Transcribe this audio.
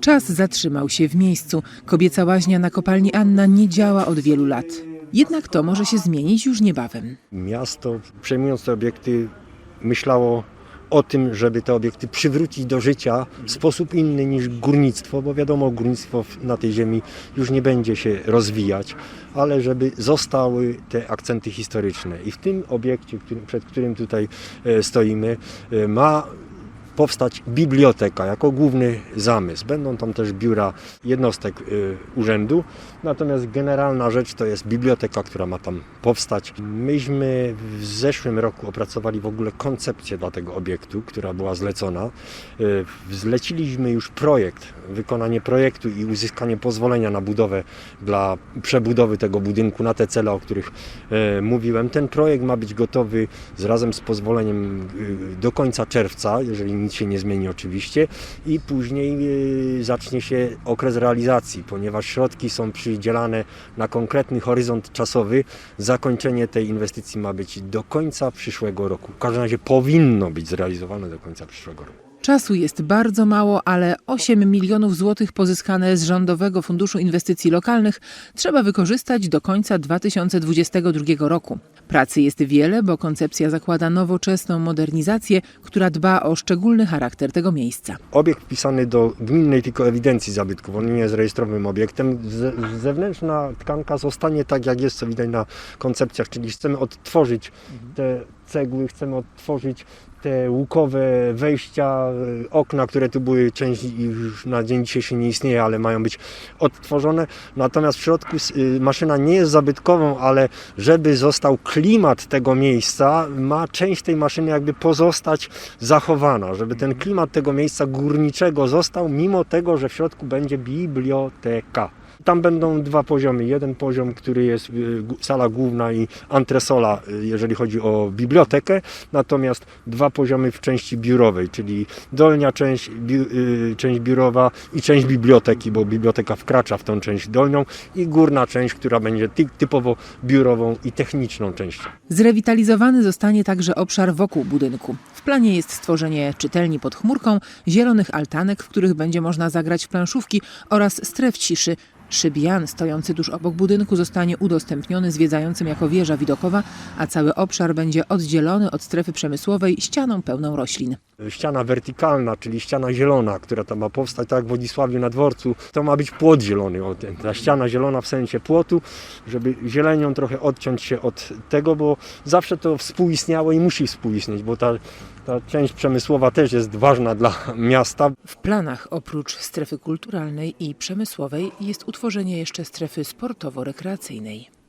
Czas zatrzymał się w miejscu. Kobieca łaźnia na kopalni Anna nie działa od wielu lat. Jednak to może się zmienić już niebawem. Miasto, przejmując te obiekty, myślało o tym, żeby te obiekty przywrócić do życia w sposób inny niż górnictwo, bo wiadomo, górnictwo na tej ziemi już nie będzie się rozwijać, ale żeby zostały te akcenty historyczne. I w tym obiekcie, przed którym tutaj e, stoimy, e, ma powstać biblioteka jako główny zamysł. Będą tam też biura jednostek y, urzędu, natomiast generalna rzecz to jest biblioteka, która ma tam powstać. Myśmy w zeszłym roku opracowali w ogóle koncepcję dla tego obiektu, która była zlecona. Y, Zleciliśmy już projekt, wykonanie projektu i uzyskanie pozwolenia na budowę dla przebudowy tego budynku na te cele, o których e, mówiłem. Ten projekt ma być gotowy z razem z pozwoleniem y, do końca czerwca, jeżeli nic się nie zmieni oczywiście i później y, zacznie się okres realizacji, ponieważ środki są przydzielane na konkretny horyzont czasowy. Zakończenie tej inwestycji ma być do końca przyszłego roku. W każdym razie powinno być zrealizowane do końca przyszłego roku. Czasu jest bardzo mało, ale 8 milionów złotych pozyskane z Rządowego Funduszu Inwestycji Lokalnych trzeba wykorzystać do końca 2022 roku. Pracy jest wiele, bo koncepcja zakłada nowoczesną modernizację, która dba o szczególny charakter tego miejsca. Obiekt wpisany do gminnej tylko ewidencji zabytków, on nie jest rejestrowym obiektem. Zewnętrzna tkanka zostanie tak jak jest, co widać na koncepcjach, czyli chcemy odtworzyć te cegły, chcemy odtworzyć te łukowe wejścia, y, okna, które tu były, część już na dzień dzisiejszy nie istnieje, ale mają być odtworzone. Natomiast w środku y, maszyna nie jest zabytkową, ale żeby został klimat tego miejsca, ma część tej maszyny jakby pozostać zachowana, żeby ten klimat tego miejsca górniczego został, mimo tego, że w środku będzie biblioteka. Tam będą dwa poziomy. Jeden poziom, który jest y, sala główna i antresola, y, jeżeli chodzi o bibliotekę, natomiast dwa poziomy w części biurowej, czyli dolnia część, y, część biurowa i część biblioteki, bo biblioteka wkracza w tą część dolnią i górna część, która będzie ty- typowo biurową i techniczną częścią. Zrewitalizowany zostanie także obszar wokół budynku. W planie jest stworzenie czytelni pod chmurką, zielonych altanek, w których będzie można zagrać w planszówki oraz stref ciszy. Szybian stojący tuż obok budynku zostanie udostępniony zwiedzającym jako wieża widokowa, a cały obszar będzie oddzielony od strefy przemysłowej ścianą pełną roślin. ściana wertykalna, czyli ściana zielona, która tam ma powstać, tak jak w na dworcu, to ma być płot zielony. Ta ściana zielona w sensie płotu, żeby zielenią trochę odciąć się od tego, bo zawsze to współistniało i musi współistnieć, bo ta, ta część przemysłowa też jest ważna dla miasta. W planach oprócz strefy kulturalnej i przemysłowej jest utworzenie jeszcze strefy sportowo-rekreacyjnej.